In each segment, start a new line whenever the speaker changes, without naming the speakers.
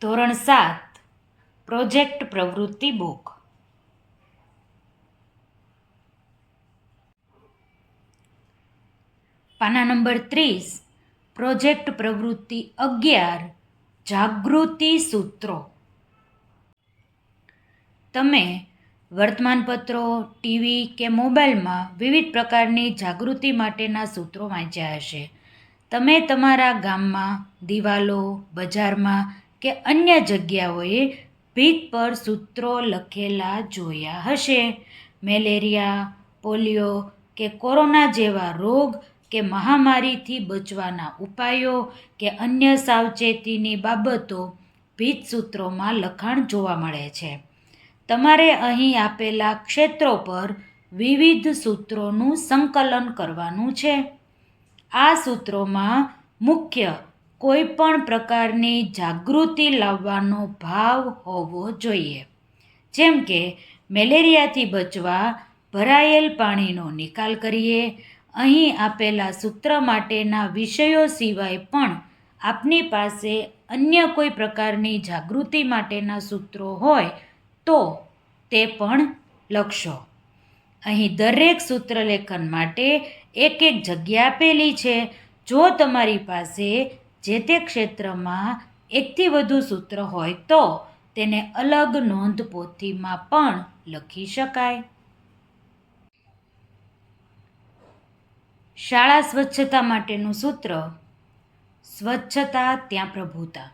ધોરણ સાત, પ્રોજેક્ટ પ્રવૃત્તિ બુક. પાના નંબર ત્રીસ, પ્રોજેક્ટ પ્રવૃત્તિ અગિયાર, જાગૃતિ સૂત્રો. તમે વર્તમાનપત્રો, ટીવી કે મોબાઈલમાં વિવિધ પ્રકારની જાગૃતિ માટેના સૂત્રો વાંચ્યા હશે. તમે તમારા ગામમાં, દિવાલો, બજારમાં કે અન્ય જગ્યાઓએ ભીત પર સૂત્રો લખેલા જોયા હશે. મેલેરિયા, પોલિયો કે કોરોના જેવા રોગ કે મહામારીથી બચવાના ઉપાયો કે અન્ય સાવચેતીની બાબતો ભીત સૂત્રોમાં લખાણ જોવા મળે છે. તમારે અહીં આપેલા ક્ષેત્રો પર વિવિધ સૂત્રોનું સંકલન કરવાનું છે. આ સૂત્રોમાં મુખ્ય કોઈ પણ પ્રકારની જાગૃતિ લાવવાનો ભાવ હોવો જોઈએ. જેમ કે, મેલેરિયાથી બચવા ભરાયેલ પાણીનો નિકાલ કરીએ. અહીં આપેલા સૂત્ર માટેના વિષયો સિવાય પણ આપની પાસે અન્ય કોઈ પ્રકારની જાગૃતિ માટેના સૂત્રો હોય તો તે પણ લખશો. અહીં દરેક સૂત્રલેખન માટે એક એક જગ્યા આપેલી છે. જો તમારી પાસે જે તે ક્ષેત્રમાં એકથી વધુ સૂત્ર હોય તો તેને અલગ નોંધ પોથીમાં પણ લખી શકાય. શાળા સ્વચ્છતા માટેનું સૂત્ર, સ્વચ્છતા ત્યાં પ્રભુતા.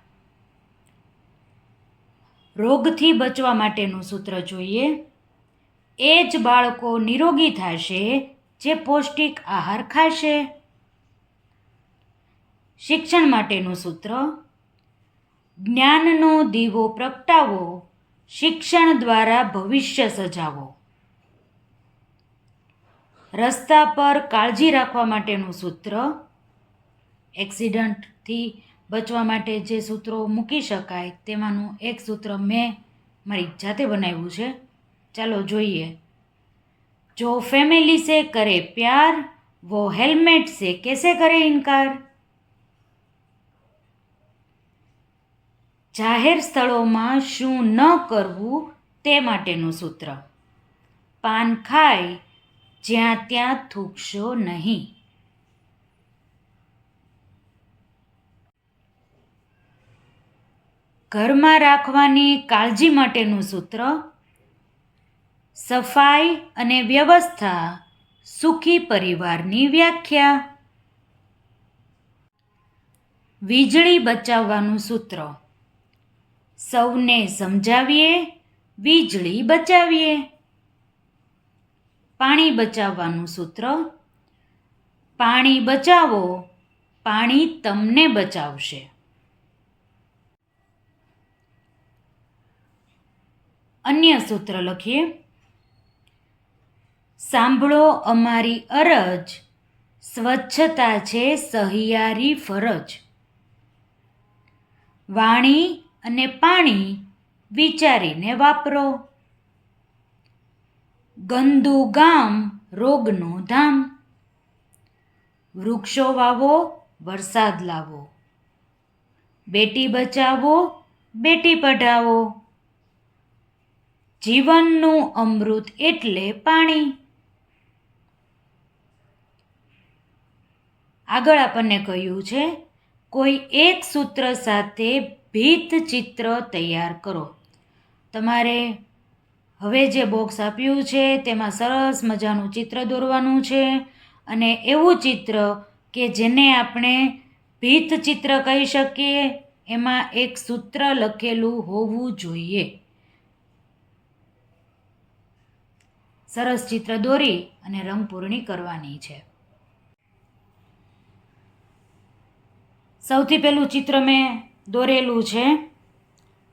રોગથી બચવા માટેનું સૂત્ર જોઈએ, એ જ બાળકો નિરોગી થશે જે પૌષ્ટિક આહાર ખાશે. શિક્ષણ માટેનું સૂત્ર, જ્ઞાનનો દીવો પ્રગટાવો, શિક્ષણ દ્વારા ભવિષ્ય સજાવો. રસ્તા પર કાળજી રાખવા માટેનું સૂત્ર, એક્સિડન્ટથી બચવા માટે જે સૂત્રો મૂકી શકાય તેમાંનું એક સૂત્ર મેં મારી જાતે બનાવ્યું છે. ચાલો જોઈએ. જો ફેમિલી સે કરે પ્યાર, વો હેલ્મેટ સે કેસે કરે ઇનકાર? જાહેર સ્થળોમાં શું ન કરવું તે માટેનું સૂત્ર. પાન ખાય, જ્યાં ત્યાં થૂકશો નહીં. ઘરમાં રાખવાની કાળજી માટેનું સૂત્ર, સફાઈ અને વ્યવસ્થા સુખી પરિવારની વ્યાખ્યા. વીજળી બચાવવાનું સૂત્ર. સૌને સમજાવીએ, વીજળી બચાવીએ. પાણી બચાવવાનું સૂત્ર, પાણી બચાવો, પાણી તમને બચાવશે. અન્ય સૂત્ર લખીએ, સાંભળો અમારી અરજ, સ્વચ્છતા છે સહિયારી ફરજ. વાણી અને પાણી વિચારીને વાપરો. ગંદુ ગામ રોગનું ધામ. વૃક્ષો વાવો, વરસાદ લાવો. બેટી બચાવો, બેટી પઢાવો. જીવનનું અમૃત એટલે પાણી. આગળ આપણને કહ્યું છે, કોઈ એક સૂત્ર સાથે ભીત ચિત્ર તૈયાર કરો. તમારે હવે જે બોક્સ આપ્યું છે તેમાં સરસ મજાનું ચિત્ર દોરવાનું છે અને એવું ચિત્ર કે જેને આપણે ભીત ચિત્ર કહી શકીએ, એમાં એક સૂત્ર લખેલું હોવું જોઈએ. સરસ ચિત્ર દોરી અને રંગપૂર્ણી કરવાની છે. સૌથી પહેલું ચિત્ર મેં દોરેલું છે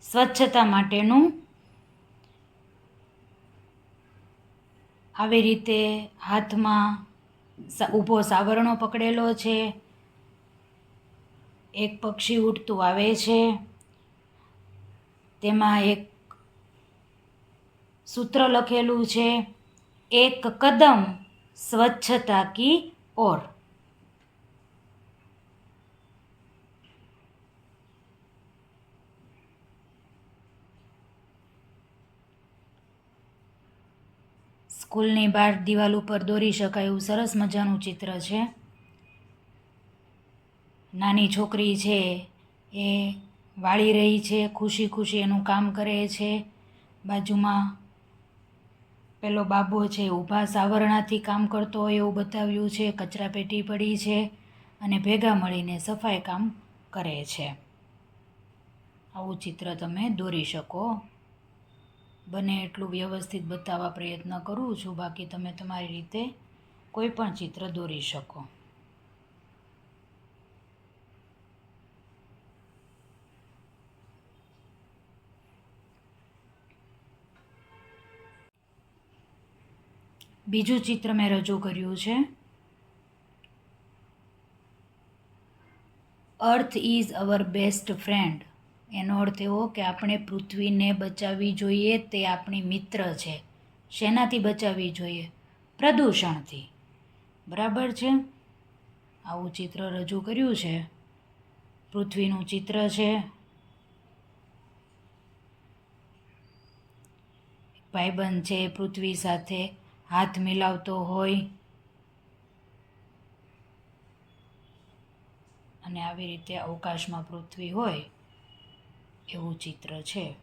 સ્વચ્છતા માટેનું. આવી રીતે હાથમાં ઊભો સાવરણો પકડેલો છે. એક પક્ષી ઉડતું આવે છે. તેમાં એક સૂત્ર લખેલું છે, એક કદમ સ્વચ્છતા કી ઓર. સ્કૂલની બહાર દિવાલ ઉપર દોરી શકાય એવું સરસ મજાનું ચિત્ર છે. નાની છોકરી છે એ વાળી રહી છે, ખુશી ખુશી એનું કામ કરે છે. બાજુમાં પેલો બાબો છે ઊભા સાવરણાથી કામ કરતો હોય એવું બતાવ્યું છે કચરાપેટી પડી છે અને ભેગા મળીને સફાઈ કામ કરે છે. આવું ચિત્ર તમે દોરી શકો. બને એટલું વ્યવસ્થિત બતાવવા પ્રયત્ન કરું છું, બાકી તમે તમારી રીતે કોઈ પણ ચિત્ર દોરી શકો. બીજું ચિત્ર મેં રજૂ કર્યું છે. Earth is our best friend એનો અર્થ એવો કે આપણે પૃથ્વીને બચાવવી જોઈએ તે આપણી મિત્ર છે. શેનાથી બચાવવી જોઈએ? પ્રદૂષણથી. બરાબર છે? આવું ચિત્ર રજૂ કર્યું છે. પૃથ્વીનું ચિત્ર છે. ભાઈબંધ છે, પૃથ્વી સાથે હાથ મિલાવતો હોય. અને આવી રીતે અવકાશમાં પૃથ્વી હોય. એવું ચિત્ર છે.